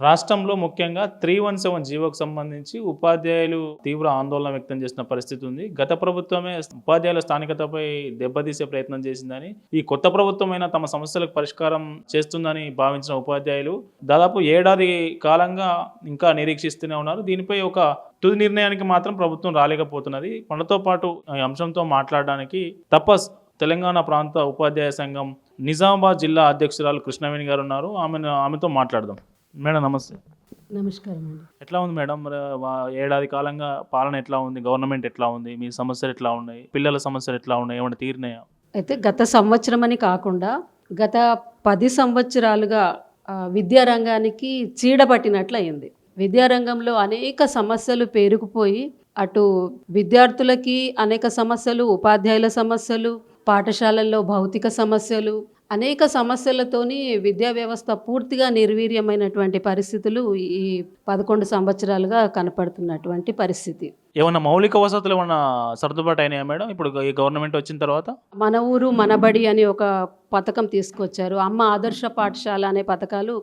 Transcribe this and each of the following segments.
రాష్ట్రంలో ముఖ్యంగా three one seven జీవోకు సంబంధించి ఉపాధ్యాయులు తీవ్ర ఆందోళన వ్యక్తం చేసిన పరిస్థితి ఉంది. గత ప్రభుత్వమే ఉపాధ్యాయుల స్థానికతపై దెబ్బతీసే ప్రయత్నం చేసిందని ఈ కొత్త ప్రభుత్వమైన తమ సమస్యలకు పరిష్కారం చేస్తుందని భావించిన ఉపాధ్యాయులు దాదాపు ఏడాది కాలంగా ఇంకా నిరీక్షిస్తూనే ఉన్నారు. దీనిపై ఒక తుది నిర్ణయానికి మాత్రం ప్రభుత్వం రాలేకపోతున్నది. మనతో పాటు ఈ అంశంతో మాట్లాడడానికి తపస్ తెలంగాణ ప్రాంత ఉపాధ్యాయ సంఘం నిజామాబాద్ జిల్లా అధ్యక్షురాలు కృష్ణవేణి గారు ఉన్నారు. ఆమెను ఆమెతో మాట్లాడదాం. మేడం నమస్తే. నమస్కారం అండి. ఎట్లా ఉంది మేడం? మరి ఏడాది కాలంగా పాలన ఎట్లా ఉంది? గవర్నమెంట్ ఎట్లా ఉంది? మీ సమస్యలు ఎట్లా ఉన్నాయి? పిల్లల సమస్యలు ఎట్లా ఉన్నాయి? ఏమైనా తీరినాయా? అయితే గత సంవత్సరం అని కాకుండా గత పది సంవత్సరాలుగా విద్యారంగానికి చీడపట్టినట్లు అయింది. విద్యారంగంలో అనేక సమస్యలు పేరుకుపోయి అటు విద్యార్థులకి అనేక సమస్యలు ఉపాధ్యాయుల సమస్యలు పాఠశాలల్లో భౌతిక సమస్యలు అనేక సమస్యలతోని విద్యా వ్యవస్థ పూర్తిగా నిర్వీర్యమైనటువంటి పరిస్థితులు ఈ పదకొండు సంవత్సరాలుగా కనపడుతున్నటువంటి పరిస్థితి. ఏమన్నా మౌలిక వసతులు ఏమన్నా సర్దుబాటు అయినాయా మేడం? ఇప్పుడు ఈ గవర్నమెంట్ వచ్చిన తర్వాత? మన ఊరు మనబడి అని ఒక పథకం తీసుకొచ్చారు. అమ్మ ఆదర్శ పాఠశాల అనే పథకాలు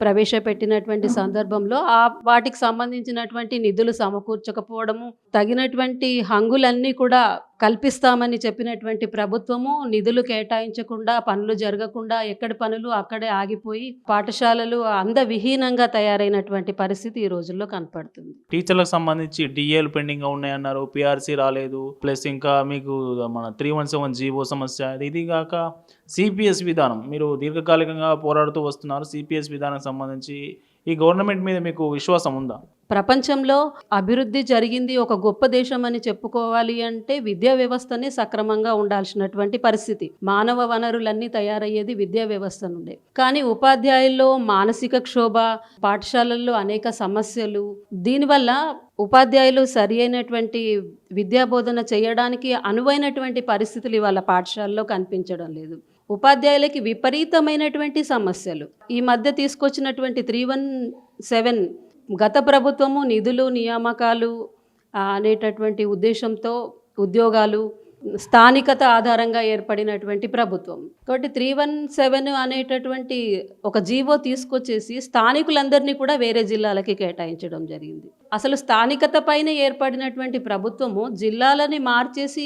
ప్రవేశపెట్టినటువంటి సందర్భంలో ఆ వాటికి సంబంధించినటువంటి నిధులు సమకూర్చకపోవడము తగినటువంటి హంగులన్నీ కూడా కల్పిస్తామని చెప్పినటువంటి ప్రభుత్వము నిధులు కేటాయించకుండా పనులు జరగకుండా ఎక్కడి పనులు అక్కడే ఆగిపోయి పాఠశాలలు అందవిహీనంగా తయారైనటువంటి పరిస్థితి ఈ రోజుల్లో కనపడుతుంది. టీచర్లకు సంబంధించి డిఏలు పెండింగ్గా ఉన్నాయన్నారు. పిఆర్సీ రాలేదు. ప్లస్ ఇంకా మీకు మన త్రీ వన్ సెవెన్ జీవో సమస్య. ఇది కాక సిపిఎస్ విధానం. మీరు దీర్ఘకాలికంగా పోరాడుతూ వస్తున్నారు. సిపిఎస్ విధానం సంబంధించి ఈ గవర్నమెంట్ మీద మీకు విశ్వాసం ఉందా? ప్రపంచంలో అభివృద్ధి జరిగింది ఒక గొప్ప దేశం అని చెప్పుకోవాలి అంటే విద్యా వ్యవస్థనే సక్రమంగా ఉండాల్సినటువంటి పరిస్థితి. మానవ వనరులన్నీ తయారయ్యేది విద్యా వ్యవస్థ నుండే. కానీ ఉపాధ్యాయుల్లో మానసిక క్షోభ పాఠశాలల్లో అనేక సమస్యలు దీనివల్ల ఉపాధ్యాయులు సరి అయినటువంటి విద్యాబోధన చేయడానికి అనువైనటువంటి పరిస్థితులు ఇవాళ పాఠశాలలో కనిపించడం లేదు. ఉపాధ్యాయులకి విపరీతమైనటువంటి సమస్యలు. ఈ మధ్య తీసుకొచ్చినటువంటి త్రీ వన్ సెవెన్ గత ప్రభుత్వము నిధులు నియామకాలు అనేటటువంటి ఉద్దేశంతో ఉద్యోగాలు స్థానికత ఆధారంగా ఏర్పడినటువంటి ప్రభుత్వం. కాబట్టి త్రీ వన్ సెవెన్ అనేటటువంటి ఒక జీవో తీసుకొచ్చేసి స్థానికులందరినీ కూడా వేరే జిల్లాలకి కేటాయించడం జరిగింది. అసలు స్థానికత పైన ఏర్పడినటువంటి ప్రభుత్వము జిల్లాలని మార్చేసి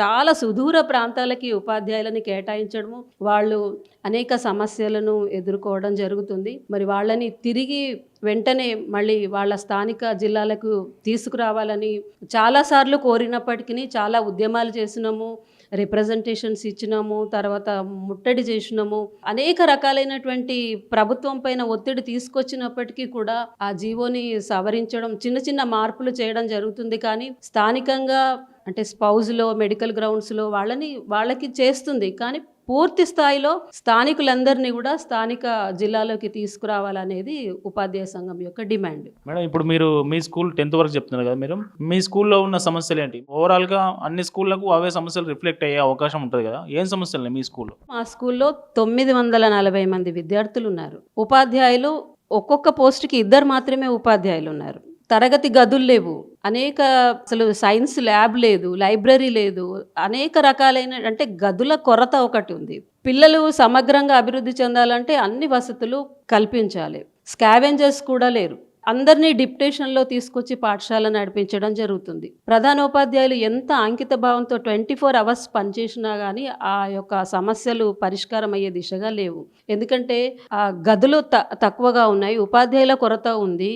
చాలా సుదూర ప్రాంతాలకి ఉపాధ్యాయులని కేటాయించడము వాళ్ళు అనేక సమస్యలను ఎదుర్కోవడం జరుగుతుంది. మరి వాళ్ళని తిరిగి వెంటనే మళ్ళీ వాళ్ళ స్థానిక జిల్లాలకు తీసుకురావాలని చాలాసార్లు కోరినప్పటికీ చాలా ఉద్యమాలు చేసినాము. రిప్రజెంటేషన్స్ ఇచ్చినాము తర్వాత ముట్టడి చేసినాము. అనేక రకాలైనటువంటి ప్రభుత్వం పైన ఒత్తిడి తీసుకొచ్చినప్పటికీ కూడా ఆ జీవోని సవరించడం చిన్న చిన్న మార్పులు చేయడం జరుగుతుంది. కానీ స్థానికంగా అంటే స్పౌజ్లో మెడికల్ గ్రౌండ్స్లో వాళ్ళని వాళ్ళకి చేస్తుంది. కానీ పూర్తి స్థాయిలో స్థానికులందరినీ కూడా స్థానిక జిల్లాలోకి తీసుకురావాలనేది ఉపాధ్యాయ సంఘం యొక్క డిమాండ్. మేడం ఇప్పుడు మీరు మీ స్కూల్ టెన్త్ వరకు చెప్తున్నారు కదా మీరు మీ స్కూల్లో ఉన్న సమస్యలు ఏంటి? ఓవరాల్గా అన్ని స్కూళ్ళకు అవే సమస్యలు రిఫ్లెక్ట్ అయ్యే అవకాశం ఉంటుంది కదా. ఏం సమస్యలు మీ స్కూల్లో? మా స్కూల్లో తొమ్మిది వందల నలభై మంది విద్యార్థులు ఉన్నారు. ఉపాధ్యాయులు ఒక్కొక్క పోస్ట్కి ఇద్దరు మాత్రమే ఉపాధ్యాయులు ఉన్నారు. తరగతి గదులు లేవు. అనేక అసలు సైన్స్ ల్యాబ్ లేదు లైబ్రరీ లేదు. అనేక రకాలైన అంటే గదుల కొరత ఒకటి ఉంది. పిల్లలు సమగ్రంగా అభివృద్ధి చెందాలంటే అన్ని వసతులు కల్పించాలి. స్కావెంజర్స్ కూడా లేరు. అందరినీ డిప్టేషన్లో తీసుకొచ్చి పాఠశాల నడిపించడం జరుగుతుంది. ప్రధానోపాధ్యాయులు ఎంత అంకిత భావంతో ట్వంటీ ఫోర్ అవర్స్ పనిచేసినా కానీ ఆ యొక్క సమస్యలు పరిష్కారం అయ్యే దిశగా లేవు. ఎందుకంటే ఆ గదులు త తక్కువగా ఉన్నాయి ఉపాధ్యాయుల కొరత ఉంది.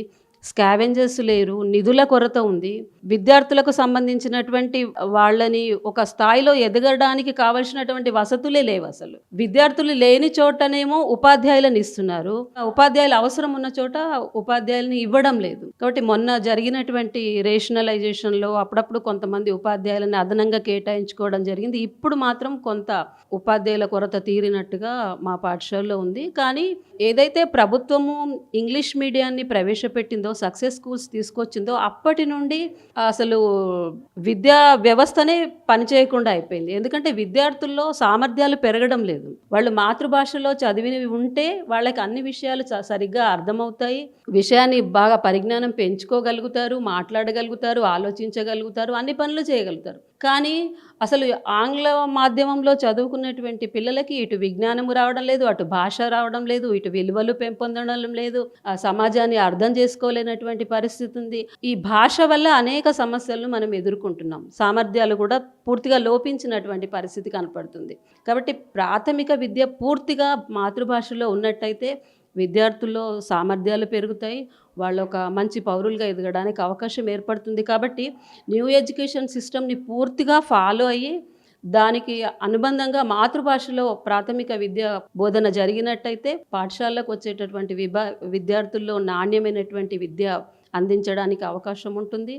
స్కావెంజర్స్ లేరు నిధుల కొరత ఉంది. విద్యార్థులకు సంబంధించినటువంటి వాళ్ళని ఒక స్థాయిలో ఎదగడానికి కావలసినటువంటి వసతులే లేవు అసలు. విద్యార్థులు లేని చోటనేమో ఉపాధ్యాయులను ఇస్తున్నారు. ఉపాధ్యాయులు అవసరం ఉన్న చోట ఉపాధ్యాయులని ఇవ్వడం లేదు. కాబట్టి మొన్న జరిగినటువంటి రేషనలైజేషన్లో అప్పుడప్పుడు కొంతమంది ఉపాధ్యాయులను అదనంగా కేటాయించుకోవడం జరిగింది. ఇప్పుడు మాత్రం కొంత ఉపాధ్యాయుల కొరత తీరినట్టుగా మా పాఠశాలలో ఉంది. కానీ ఏదైతే ప్రభుత్వము ఇంగ్లీష్ మీడియాన్ని ప్రవేశపెట్టిందో సక్సెస్ స్కూల్స్ తీసుకొచ్చిందో అప్పటి నుండి అసలు విద్యా వ్యవస్థనే పనిచేయకుండా అయిపోయింది. ఎందుకంటే విద్యార్థుల్లో సామర్థ్యాలు పెరగడం లేదు. వాళ్ళు మాతృభాషలో చదివినవి ఉంటే వాళ్ళకి అన్ని విషయాలు సరిగ్గా అర్థమవుతాయి. విషయాన్ని బాగా పరిజ్ఞానం పెంచుకోగలుగుతారు మాట్లాడగలుగుతారు ఆలోచించగలుగుతారు అన్ని పనులు చేయగలుగుతారు. కానీ అసలు ఆంగ్ల మాధ్యమంలో చదువుకున్నటువంటి పిల్లలకి ఇటు విజ్ఞానము రావడం లేదు అటు భాష రావడం లేదు ఇటు విలువలు పెంపొందడం లేదు ఆ సమాజాన్ని అర్థం చేసుకోలేనటువంటి పరిస్థితి ఉంది. ఈ భాష వల్ల అనేక సమస్యలను మనం ఎదుర్కొంటున్నాం. సామర్థ్యాలు కూడా పూర్తిగా లోపించినటువంటి పరిస్థితి కనపడుతుంది. కాబట్టి ప్రాథమిక విద్య పూర్తిగా మాతృభాషలో ఉన్నట్టయితే విద్యార్థుల్లో సామర్థ్యాలు పెరుగుతాయి. వాళ్ళు ఒక మంచి పౌరులుగా ఎదగడానికి అవకాశం ఏర్పడుతుంది కాబట్టి న్యూ ఎడ్యుకేషన్ సిస్టమ్ని పూర్తిగా ఫాలో అయ్యి దానికి అనుబంధంగా మాతృభాషలో ప్రాథమిక విద్య బోధన జరిగినట్టయితే పాఠశాలకు వచ్చేటటువంటి విభా విద్యార్థుల్లో నాణ్యమైనటువంటి విద్య అందించడానికి అవకాశం ఉంటుంది.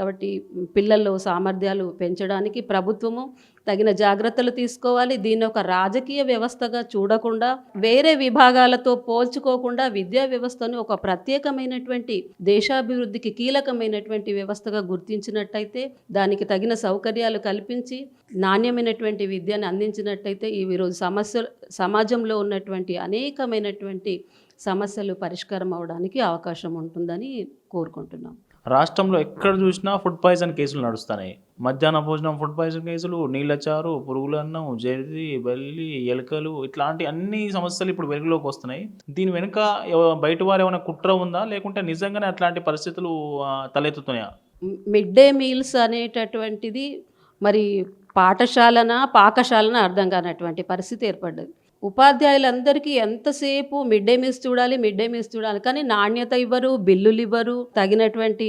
కాబట్టి పిల్లల్లో సామర్థ్యాలు పెంచడానికి ప్రభుత్వము తగిన జాగ్రత్తలు తీసుకోవాలి. దీన్ని ఒక రాజకీయ వ్యవస్థగా చూడకుండా వేరే విభాగాలతో పోల్చుకోకుండా విద్యా వ్యవస్థను ఒక ప్రత్యేకమైనటువంటి దేశాభివృద్ధికి కీలకమైనటువంటి వ్యవస్థగా గుర్తించినట్టయితే దానికి తగిన సౌకర్యాలు కల్పించి నాణ్యమైనటువంటి విద్యను అందించినట్టయితే ఈ ఈరోజు సమస్య సమాజంలో ఉన్నటువంటి అనేకమైనటువంటి సమస్యలు పరిష్కారం అవడానికి అవకాశం ఉంటుందని కోరుకుంటున్నాం. రాష్ట్రంలో ఎక్కడ చూసినా ఫుడ్ పాయిజన్ కేసులు నడుస్తున్నాయి. మధ్యాహ్న భోజనం ఫుడ్ పాయిజన్ కేసులు నీళ్ళచారు పురుగుల అన్నం జరి బల్లి ఎలుకలు ఇట్లాంటి అన్ని సమస్యలు ఇప్పుడు వెలుగులోకి వస్తున్నాయి. దీని వెనుక బయట వారు ఏమైనా కుట్ర ఉందా? లేకుంటే నిజంగానే అట్లాంటి పరిస్థితులు తలెత్తుతున్నాయా? మిడ్ డే మీల్స్ అనేటటువంటిది మరి పాఠశాలన పాకశాలన అర్థం కానటువంటి పరిస్థితి ఏర్పడ్డది. ఉపాధ్యాయులందరికీ ఎంతసేపు మిడ్ డే మీల్స్ చూడాలి మిడ్ డే మీల్స్ చూడాలి. కానీ నాణ్యత ఇవ్వరు బిల్లులు ఇవ్వరు తగినటువంటి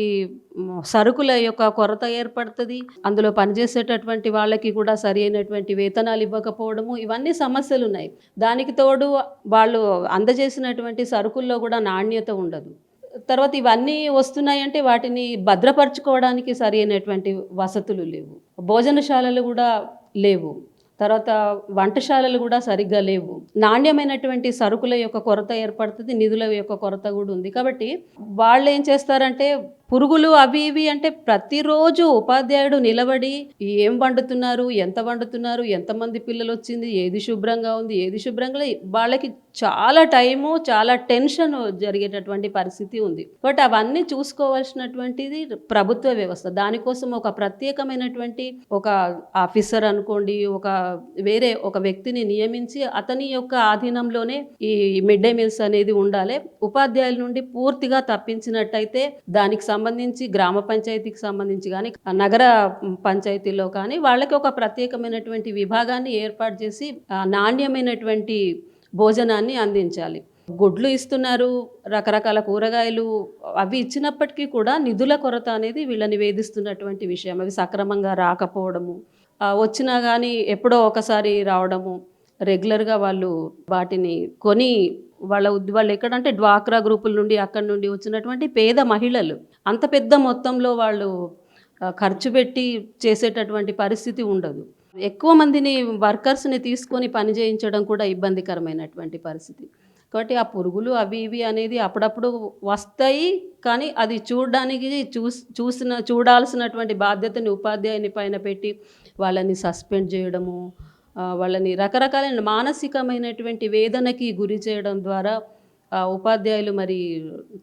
సరుకుల యొక్క కొరత ఏర్పడుతుంది. అందులో పనిచేసేటటువంటి వాళ్ళకి కూడా సరి అయినటువంటి వేతనాలు ఇవ్వకపోవడము ఇవన్నీ సమస్యలు ఉన్నాయి దానికి తోడు వాళ్ళు అందజేసినటువంటి సరుకుల్లో కూడా నాణ్యత ఉండదు. తర్వాత ఇవన్నీ వస్తున్నాయంటే వాటిని భద్రపరచుకోవడానికి సరి అయినటువంటి వసతులు లేవు. భోజనశాలలు కూడా లేవు. తర్వాత వంటశాలలు కూడా సరిగ్గా లేవు. నాణ్యమైనటువంటి సరుకుల యొక్క కొరత ఏర్పడుతుంది నిధుల యొక్క కొరత కూడా ఉంది. కాబట్టి వాళ్ళు ఏం చేస్తారంటే పురుగులు అవి ఇవి అంటే ప్రతిరోజు ఉపాధ్యాయుడు నిలబడి ఏం వండుతున్నారు ఎంత వండుతున్నారు ఎంతమంది పిల్లలు వచ్చింది ఏది శుభ్రంగా ఉంది ఏది శుభ్రంగా వాళ్ళకి చాలా టైము చాలా టెన్షన్ జరిగేటటువంటి పరిస్థితి ఉంది. బట్ అవన్నీ చూసుకోవాల్సినటువంటిది ప్రభుత్వ వ్యవస్థ. దానికోసం ఒక ప్రత్యేకమైనటువంటి ఒక ఆఫీసర్ అనుకోండి ఒక వేరే ఒక వ్యక్తిని నియమించి అతని యొక్క ఆధీనంలోనే ఈ మిడ్ డే మీల్స్ అనేది ఉండాలి. ఉపాధ్యాయుల నుండి పూర్తిగా తప్పించినట్టయితే దానికి సంబంధించి గ్రామ పంచాయతీకి సంబంధించి కానీ నగర పంచాయతీలో కానీ వాళ్ళకి ఒక ప్రత్యేకమైనటువంటి విభాగాన్ని ఏర్పాటు చేసి నాణ్యమైనటువంటి భోజనాన్ని అందించాలి. గుడ్లు ఇస్తున్నారు రకరకాల కూరగాయలు అవి ఇచ్చినప్పటికీ కూడా నిధుల కొరత అనేది వీళ్ళని వేధిస్తున్నటువంటి విషయం. అవి సక్రమంగా రాకపోవడము వచ్చినా కానీ ఎప్పుడో ఒకసారి రావడము రెగ్యులర్గా వాళ్ళు వాటిని కొని వాళ్ళ వాళ్ళు ఎక్కడంటే డ్వాక్రా గ్రూపుల నుండి అక్కడి నుండి వచ్చినటువంటి పేద మహిళలు అంత పెద్ద మొత్తంలో వాళ్ళు ఖర్చు పెట్టి చేసేటటువంటి పరిస్థితి ఉండదు. ఎక్కువ మందిని వర్కర్స్ని తీసుకొని పని చేయించడం కూడా ఇబ్బందికరమైనటువంటి పరిస్థితి. కాబట్టి ఆ పురుగులు అవి ఇవి అనేది అప్పుడప్పుడు వస్తాయి కానీ అది చూడడానికి చూస్ చూసిన చూడాల్సినటువంటి బాధ్యతని ఉపాధ్యాయుని పైన పెట్టి వాళ్ళని సస్పెండ్ చేయడము వాళ్ళని రకరకాలైన మానసికమైనటువంటి వేదనకి గురి చేయడం ద్వారా ఉపాధ్యాయులు మరి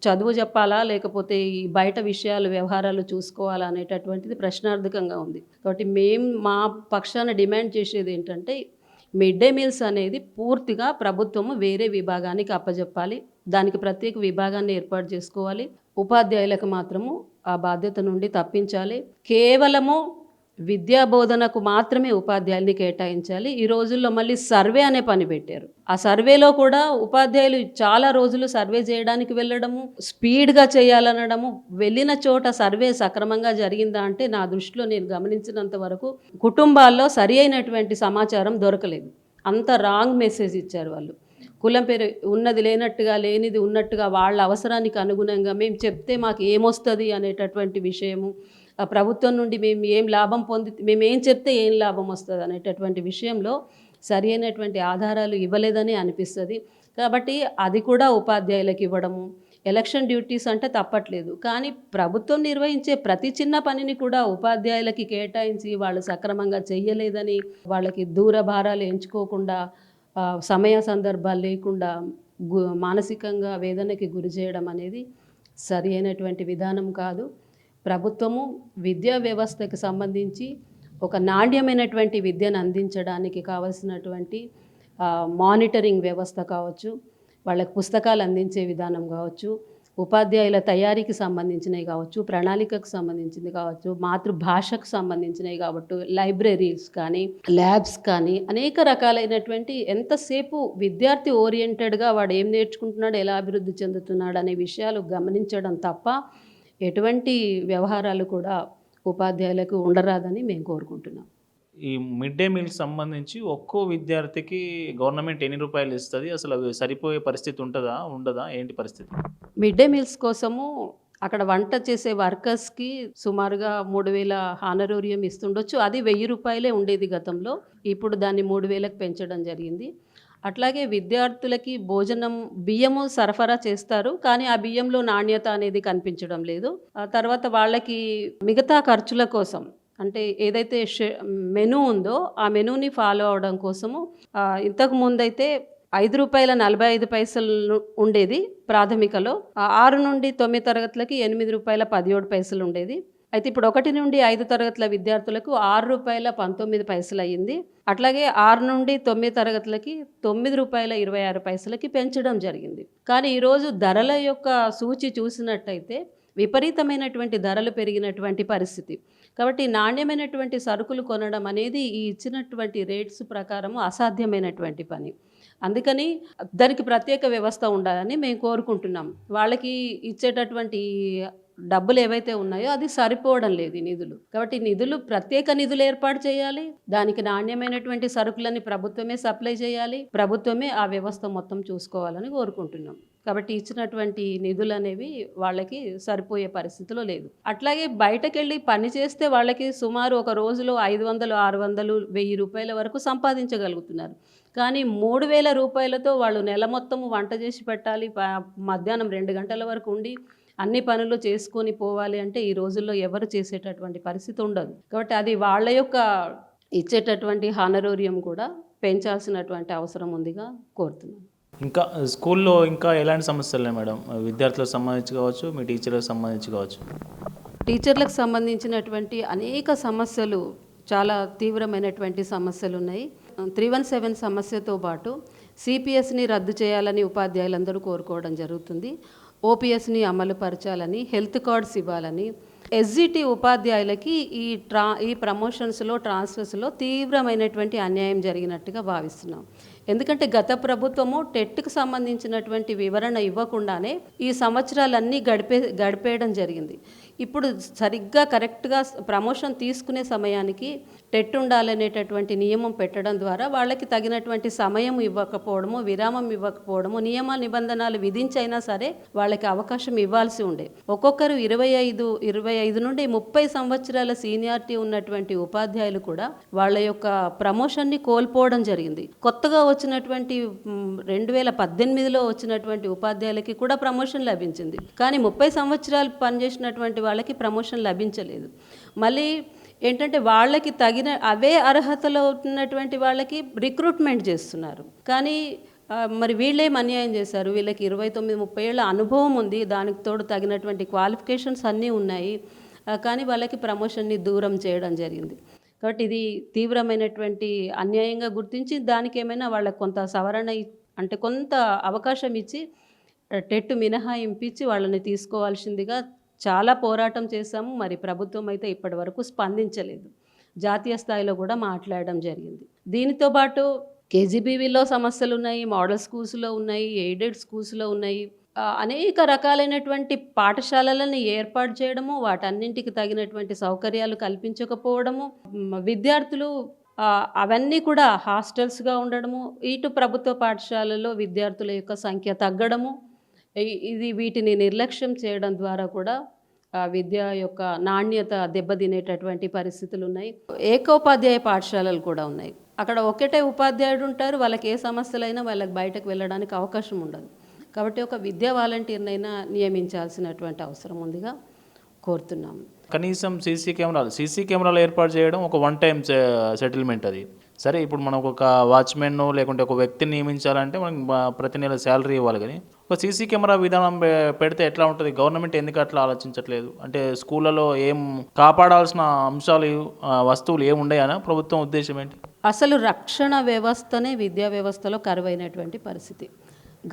చదువు చెప్పాలా లేకపోతే ఈ బయట విషయాలు వ్యవహారాలు చూసుకోవాలా అనేటటువంటిది ప్రశ్నార్థకంగా ఉంది. కాబట్టి మేము మా పక్షాన డిమాండ్ చేసేది ఏంటంటే మిడ్ డే మీల్స్ అనేది పూర్తిగా ప్రభుత్వము వేరే విభాగానికి అప్పజెప్పాలి. దానికి ప్రత్యేక విభాగాన్ని ఏర్పాటు చేసుకోవాలి. ఉపాధ్యాయులకు మాత్రము ఆ బాధ్యత నుండి తప్పించాలి. కేవలము విద్యా బోధనకు మాత్రమే ఉపాధ్యాయుల్ని కేటాయించాలి. ఈ రోజుల్లో మళ్ళీ సర్వే అనే పని పెట్టారు. ఆ సర్వేలో కూడా ఉపాధ్యాయులు చాలా రోజులు సర్వే చేయడానికి వెళ్ళడము స్పీడ్గా చేయాలనడము వెళ్ళిన చోట సర్వే సక్రమంగా జరిగిందా అంటే నా దృష్టిలో నేను గమనించినంత వరకు కుటుంబాల్లో సరి అయినటువంటి సమాచారం దొరకలేదు. అంత రాంగ్ మెసేజ్ ఇచ్చారు వాళ్ళు. కులం పేరు ఉన్నది లేనట్టుగా లేనిది ఉన్నట్టుగా వాళ్ళ అవసరానికి అనుగుణంగా మేము చెప్తే మాకు ఏమొస్తుంది అనేటటువంటి విషయము ప్రభుత్వం నుండి మేము ఏం లాభం పొంది మేము ఏం చెప్తే ఏం లాభం వస్తుంది అనేటటువంటి విషయంలో సరి అయినటువంటి ఆధారాలు ఇవ్వలేదని అనిపిస్తుంది. కాబట్టి అది కూడా ఉపాధ్యాయులకు ఇవ్వడము ఎలక్షన్ డ్యూటీస్ అంటే తప్పట్లేదు. కానీ ప్రభుత్వం నిర్వహించే ప్రతి చిన్న పనిని కూడా ఉపాధ్యాయులకి కేటాయించి వాళ్ళు సక్రమంగా చేయలేదని వాళ్ళకి దూరభారాలు ఎంచుకోకుండా సమయ సందర్భాలు లేకుండా గు మానసికంగా వేదనకి గురి చేయడం అనేది సరి అయినటువంటి విధానం కాదు. ప్రభుత్వము విద్యా వ్యవస్థకు సంబంధించి ఒక నాణ్యమైనటువంటి విద్యను అందించడానికి కావలసినటువంటి మానిటరింగ్ వ్యవస్థ కావచ్చు వాళ్ళకి పుస్తకాలు అందించే విధానం కావచ్చు ఉపాధ్యాయుల తయారీకి సంబంధించినవి కావచ్చు ప్రణాళికకు సంబంధించింది కావచ్చు మాతృభాషకు సంబంధించినవి కావచ్చు లైబ్రరీస్ కానీ ల్యాబ్స్ కానీ అనేక రకాలైనటువంటి ఎంతసేపు విద్యార్థి ఓరియంటెడ్గా వాడు ఏం నేర్చుకుంటున్నాడు ఎలా అభివృద్ధి చెందుతున్నాడు అనే విషయాలు గమనించడం తప్ప ఎటువంటి వ్యవహారాలు కూడా ఉపాధ్యాయులకు ఉండరాదని మేము కోరుకుంటున్నాం. ఈ మిడ్ డే మీల్ సంబంధించి ఒక్కో విద్యార్థికి గవర్నమెంట్ ఎన్ని రూపాయలు ఇస్తుంది? అసలు అవి సరిపోయే పరిస్థితి ఉంటుందా? ఉండదా? ఏంటి పరిస్థితి? మిడ్ డే మీల్స్ కోసము అక్కడ వంట చేసే వర్కర్స్కి సుమారుగా మూడు వేల హానరోరియం ఇస్తుండొచ్చు. అది వెయ్యి రూపాయలే ఉండేది గతంలో. ఇప్పుడు దాన్ని మూడు వేలకు పెంచడం జరిగింది. అట్లాగే విద్యార్థులకి భోజనం బియ్యము సరఫరా చేస్తారు కానీ ఆ బియ్యంలో నాణ్యత అనేది కనిపించడం లేదు. ఆ తర్వాత వాళ్ళకి మిగతా ఖర్చుల కోసం అంటే ఏదైతే మెనూ ఉందో ఆ మెనూని ఫాలో అవడం కోసము ఇంతకు ముందైతే ఐదు రూపాయల నలభై ఐదు పైసలు ఉండేది ప్రాథమికలో. ఆరు నుండి తొమ్మిది తరగతులకి ఎనిమిది రూపాయల పదిహేడు పైసలు ఉండేది. అయితే ఇప్పుడు ఒకటి నుండి ఐదు తరగతుల విద్యార్థులకు ఆరు రూపాయల పంతొమ్మిది పైసలు అయ్యింది. అట్లాగే ఆరు నుండి తొమ్మిది తరగతులకి తొమ్మిది రూపాయల ఇరవై ఆరు పైసలకి పెంచడం జరిగింది. కానీ ఈరోజు ధరల యొక్క సూచి చూసినట్టయితే విపరీతమైనటువంటి ధరలు పెరిగినటువంటి పరిస్థితి. కాబట్టి నాణ్యమైనటువంటి సరుకులు కొనడం అనేది ఈ ఇచ్చినటువంటి రేట్స్ ప్రకారము అసాధ్యమైనటువంటి పని. అందుకని దానికి ప్రత్యేక వ్యవస్థ ఉండాలని మేము కోరుకుంటున్నాం. వాళ్ళకి ఇచ్చేటటువంటి డబ్బులు ఏవైతే ఉన్నాయో అది సరిపోవడం లేదు ఈ నిధులు. కాబట్టి నిధులు ప్రత్యేక నిధులు ఏర్పాటు చేయాలి. దానికి నాణ్యమైనటువంటి సరుకులని ప్రభుత్వమే సప్లై చేయాలి. ప్రభుత్వమే ఆ వ్యవస్థ మొత్తం చూసుకోవాలని కోరుకుంటున్నాం. కాబట్టి ఇచ్చినటువంటి నిధులు అనేవి వాళ్ళకి సరిపోయే పరిస్థితిలో లేదు. అట్లాగే బయటకెళ్ళి పని చేస్తే వాళ్ళకి సుమారు ఒక రోజులో ఐదు వందలు ఆరు వందలు వెయ్యి రూపాయల వరకు సంపాదించగలుగుతున్నారు. కానీ మూడు వేల రూపాయలతో వాళ్ళు నెల మొత్తం వంట చేసి పెట్టాలి. మధ్యాహ్నం రెండు గంటల వరకు ఉండి అన్ని పనులు చేసుకొని పోవాలి అంటే ఈ రోజుల్లో ఎవరు చేసేటటువంటి పరిస్థితి ఉండదు. కాబట్టి అది వాళ్ళ యొక్క ఇచ్చేటటువంటి హానరోరియం కూడా పెంచాల్సినటువంటి అవసరం ఉందిగా కోరుతున్నాను. ఇంకా స్కూల్లో ఇంకా ఎలాంటి సమస్యలు ఉన్నాయి మేడం? విద్యార్థులకు సంబంధించి కావచ్చు మీ టీచర్లకు సంబంధించి కావచ్చు? టీచర్లకు సంబంధించినటువంటి అనేక సమస్యలు చాలా తీవ్రమైనటువంటి సమస్యలు ఉన్నాయి. త్రీ వన్ సెవెన్ సమస్యతో పాటు సిపిఎస్ని రద్దు చేయాలని ఉపాధ్యాయులందరూ కోరుకోవడం జరుగుతుంది. ఓపీఎస్ని అమలు పరచాలని హెల్త్ కార్డ్స్ ఇవ్వాలని ఎస్జిటి ఉపాధ్యాయులకి ఈ ట్రా ఈ ప్రమోషన్స్లో ట్రాన్స్ఫర్స్లో తీవ్రమైనటువంటి అన్యాయం జరిగినట్టుగా భావిస్తున్నాం. ఎందుకంటే గత ప్రభుత్వము టెట్కు సంబంధించినటువంటి వివరణ ఇవ్వకుండానే ఈ సంవత్సరాలన్నీ గడిపే గడిపేయడం జరిగింది. ఇప్పుడు సరిగ్గా కరెక్ట్గా ప్రమోషన్ తీసుకునే సమయానికి టెట్ ఉండాలనేటటువంటి నియమం పెట్టడం ద్వారా వాళ్ళకి తగినటువంటి సమయం ఇవ్వకపోవడము విరామం ఇవ్వకపోవడము నియమ నిబంధనలు విధించైనా సరే వాళ్ళకి అవకాశం ఇవ్వాల్సి ఉండే. ఒక్కొక్కరు ఇరవై ఐదు ఇరవై ఐదు నుండి ముప్పై సంవత్సరాల సీనియారిటీ ఉన్నటువంటి ఉపాధ్యాయులు కూడా వాళ్ళ యొక్క ప్రమోషన్ని కోల్పోవడం జరిగింది. కొత్తగా వచ్చినటువంటి రెండు వేల పద్దెనిమిదిలో వచ్చినటువంటి ఉపాధ్యాయులకి కూడా ప్రమోషన్ లభించింది. కానీ ముప్పై సంవత్సరాలు పనిచేసినటువంటి వాళ్ళకి ప్రమోషన్ లభించలేదు. మళ్ళీ ఏంటంటే వాళ్ళకి తగిన అవే అర్హతలో ఉన్నటువంటి వాళ్ళకి రిక్రూట్మెంట్ చేస్తున్నారు. కానీ మరి వీళ్ళేం అన్యాయం చేశారు? వీళ్ళకి ఇరవై తొమ్మిది ముప్పై ఏళ్ళ అనుభవం ఉంది. దానికి తోడు తగినటువంటి క్వాలిఫికేషన్స్ అన్నీ ఉన్నాయి. కానీ వాళ్ళకి ప్రమోషన్ని దూరం చేయడం జరిగింది. కాబట్టి ఇది తీవ్రమైనటువంటి అన్యాయంగా గుర్తించి దానికి ఏమైనా వాళ్ళకి కొంత సవరణ అంటే కొంత అవకాశం ఇచ్చి టెట్ మినహాయింపించి వాళ్ళని తీసుకోవాల్సిందిగా చాలా పోరాటం చేశాము. మరి ప్రభుత్వం అయితే ఇప్పటి వరకు స్పందించలేదు. జాతీయ స్థాయిలో కూడా మాట్లాడడం జరిగింది. దీనితో పాటు కేజీబీవీలో సమస్యలు ఉన్నాయి మోడల్ స్కూల్స్లో ఉన్నాయి ఎయిడెడ్ స్కూల్స్లో ఉన్నాయి. అనేక రకాలైనటువంటి పాఠశాలలను ఏర్పాటు చేయడము వాటన్నింటికి తగినటువంటి సౌకర్యాలు కల్పించకపోవడము విద్యార్థులు అవన్నీ కూడా హాస్టల్స్గా ఉండడము ఇటు ప్రభుత్వ పాఠశాలలో విద్యార్థుల యొక్క సంఖ్య తగ్గడము ఇది వీటిని నిర్లక్ష్యం చేయడం ద్వారా కూడా విద్య యొక్క నాణ్యత దెబ్బతినేటటువంటి పరిస్థితులు ఉన్నాయి ఏకోపాధ్యాయ పాఠశాలలు కూడా ఉన్నాయి. అక్కడ ఒకటే ఉపాధ్యాయుడు ఉంటారు వాళ్ళకి ఏ సమస్యలైనా వాళ్ళకి బయటకు వెళ్ళడానికి అవకాశం ఉండదు. కాబట్టి ఒక విద్యా వాలంటీర్నైనా నియమించాల్సినటువంటి అవసరం ఉందిగా కోరుతున్నాము. కనీసం సీసీ కెమెరాలు సీసీ కెమెరాలు ఏర్పాటు చేయడం ఒక వన్ టైం సెటిల్మెంట్ అది. సరే ఇప్పుడు మనం ఒక వాచ్మెన్ను లేకుంటే ఒక వ్యక్తిని నియమించాలంటే మనకి ప్రతి నెల శాలరీ ఇవ్వాలి కానీ ఒక సీసీ కెమెరా విధానం పెడితే ఎట్లా ఉంటుంది? గవర్నమెంట్ ఎందుకు అట్లా ఆలోచించట్లేదు? అంటే స్కూళ్ళలో ఏం కాపాడాల్సిన అంశాలు వస్తువులు ఏమి ఉన్నాయనా ప్రభుత్వం ఉద్దేశం ఏంటి? అసలు రక్షణ వ్యవస్థనే విద్యా వ్యవస్థలో కరువైనటువంటి పరిస్థితి.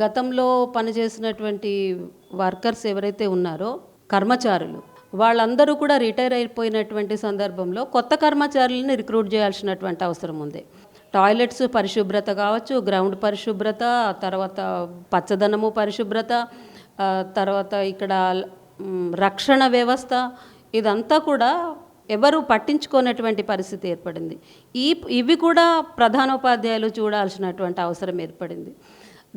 గతంలో పనిచేసినటువంటి వర్కర్స్ ఎవరైతే ఉన్నారో కర్మచారులు వాళ్ళందరూ కూడా రిటైర్ అయిపోయినటువంటి సందర్భంలో కొత్త కర్మచారులను రిక్రూట్ చేయాల్సినటువంటి అవసరం ఉంది. టాయిలెట్స్ పరిశుభ్రత కావచ్చు గ్రౌండ్ పరిశుభ్రత తర్వాత పచ్చదనము పరిశుభ్రత తర్వాత ఇక్కడ రక్షణ వ్యవస్థ ఇదంతా కూడా ఎవరు పట్టించుకోనటువంటి పరిస్థితి ఏర్పడింది. ఈ ఇవి కూడా ప్రధానోపాధ్యాయులు చూడాల్సినటువంటి అవసరం ఏర్పడింది.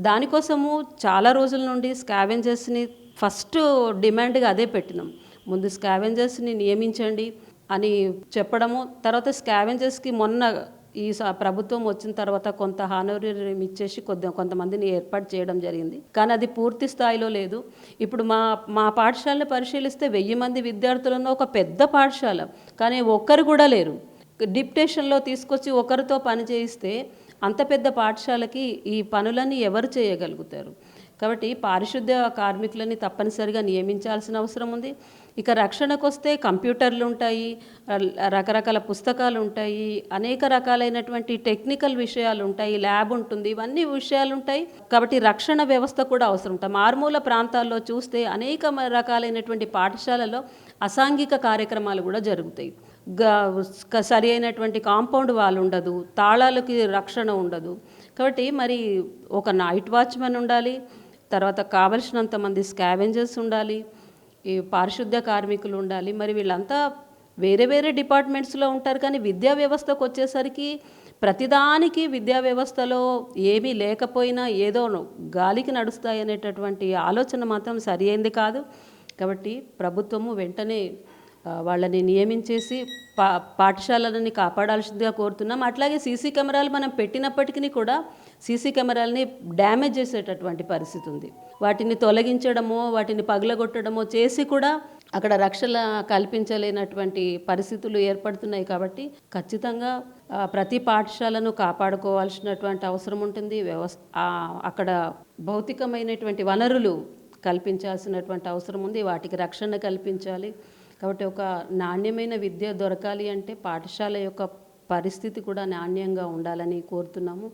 దానికోసము చాలా రోజుల నుండి స్కావెంజర్స్ని ఫస్ట్ డిమాండ్గా అదే పెట్టినాం. ముందు స్కావెంజర్స్ని నియమించండి అని చెప్పడము తర్వాత స్కావెంజర్స్కి మొన్న ఈ ప్రభుత్వం వచ్చిన తర్వాత కొంత హానోరియం ఇచ్చేసి కొద్ది కొంతమందిని ఏర్పాటు చేయడం జరిగింది. కానీ అది పూర్తి స్థాయిలో లేదు. ఇప్పుడు మా మా పాఠశాలను పరిశీలిస్తే వెయ్యి మంది విద్యార్థులను ఒక పెద్ద పాఠశాల కానీ ఒక్కరు కూడా లేరు. డిప్టేషన్లో తీసుకొచ్చి ఒకరితో పని చేయిస్తే అంత పెద్ద పాఠశాలకి ఈ పనులన్నీ ఎవరు చేయగలుగుతారు? కాబట్టి పారిశుద్ధ్య కార్మికులని తప్పనిసరిగా నియమించాల్సిన అవసరం ఉంది. ఇక రక్షణకు వస్తే కంప్యూటర్లు ఉంటాయి రకరకాల పుస్తకాలు ఉంటాయి అనేక రకాలైనటువంటి టెక్నికల్ విషయాలు ఉంటాయి ల్యాబ్ ఉంటుంది ఇవన్నీ విషయాలు ఉంటాయి కాబట్టి రక్షణ వ్యవస్థ కూడా అవసరం ఉంటుంది మారుమూల ప్రాంతాల్లో చూస్తే అనేక రకాలైనటువంటి పాఠశాలలో అసాంఘిక కార్యక్రమాలు కూడా జరుగుతాయి. సరి అయినటువంటి కాంపౌండ్ వాల్ ఉండదు తాళాలకి రక్షణ ఉండదు. కాబట్టి మరి ఒక నైట్ వాచ్మెన్ ఉండాలి తర్వాత కావలసినంత మంది స్కావెంజర్స్ ఉండాలి ఈ పారిశుద్ధ్య కార్మికులు ఉండాలి. మరి వీళ్ళంతా వేరే వేరే డిపార్ట్మెంట్స్లో ఉంటారు కానీ విద్యా వ్యవస్థకు వచ్చేసరికి ప్రతిదానికి విద్యా వ్యవస్థలో ఏమీ లేకపోయినా ఏదో గాలికి నడుస్తాయి అనేటటువంటి ఆలోచన మాత్రం సరి అయింది కాదు. కాబట్టి ప్రభుత్వము వెంటనే వాళ్ళని నియమించేసి పా పాఠశాలలని కాపాడాల్సిందిగా కోరుతున్నాం. అట్లాగే సీసీ కెమెరాలు మనం పెట్టినప్పటికీ కూడా సీసీ కెమెరాలని డ్యామేజ్ చేసేటటువంటి పరిస్థితి ఉంది. వాటిని తొలగించడమో వాటిని పగలగొట్టడమో చేసి కూడా అక్కడ రక్షణ కల్పించలేనటువంటి పరిస్థితులు ఏర్పడుతున్నాయి కాబట్టి ఖచ్చితంగా ప్రతి పాఠశాలను కాపాడుకోవాల్సినటువంటి అవసరం ఉంటుంది. వ్యవస్థ అక్కడ భౌతికమైనటువంటి వనరులు కల్పించాల్సినటువంటి అవసరం ఉంది. వాటికి రక్షణ కల్పించాలి. కాబట్టి ఒక నాణ్యమైన విద్య దొరకాలి అంటే పాఠశాల యొక్క పరిస్థితి కూడా నాణ్యంగా ఉండాలని కోరుతున్నాము.